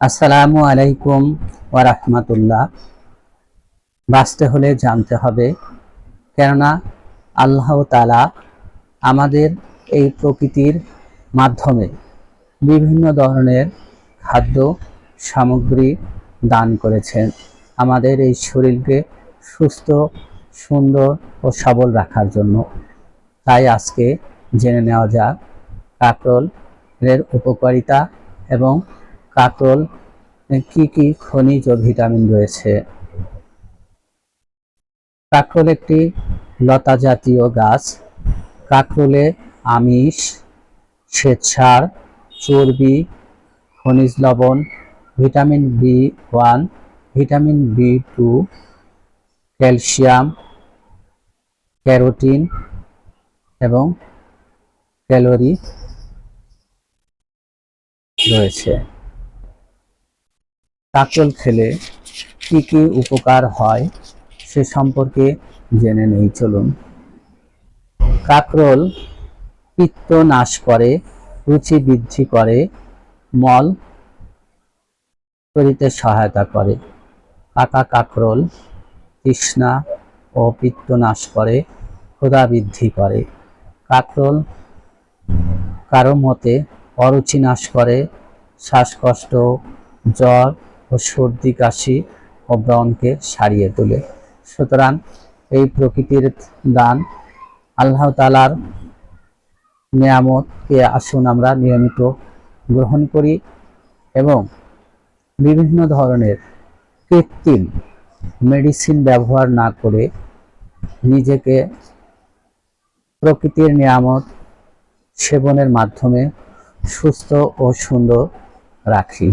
আসসালামু আলাইকুম ওয়ারাহমাতুল্লাহ বাঁচতে হলে জানতে হবে, কেননা আল্লাহ তালা আমাদের এই প্রকৃতির মাধ্যমে বিভিন্ন ধরনের খাদ্য সামগ্রী দান করেছেন। আমাদের এই শরীরকে সুস্থ, সুন্দর ও সবল রাখার জন্য। তাই আজকে জেনে নেওয়া যাক কাঁকরোলের উপকারিতা এবং কাঁকরোল কি কি খনিজ ও ভিটামিন রয়েছে? কাঁকরোল একটি লতা জাতীয় গাছ। কাঁকরোলে আমিষ, শ্বেতসার, চর্বি, খনিজ লবণ, vitamin B one, vitamin B two, calcium, carotene এবং ক্যালোরি রয়েছে। কাঁকরোল খেলে কি কি উপকার হয় সে সম্পর্কে জেনে নেই, চলুন। কাঁকরোল পিত্ত নাশ করে, রুচি বৃদ্ধি করে, মল তৈরিতে সহায়তা করে। পাকা কাঁকরোল তৃষ্ণা ও পিত্ত নাশ করে, ক্ষুধা বৃদ্ধি করে। কাঁকরোল কারও মতে অরুচি নাশ করে, শ্বাসকষ্ট, জ্বর ও সর্দি, কাশি ও ব্রণকে সারিয়ে তোলে। সুতরাং এই প্রকৃতির দান আল্লাহ তালার নিয়ামতকে আসুন আমরা নিয়মিত গ্রহণ করি এবং বিভিন্ন ধরনের কৃত্রিম মেডিসিন ব্যবহার না করে নিজেকে প্রকৃতির নিয়ামত সেবনের মাধ্যমে সুস্থ ও সুন্দর রাখি।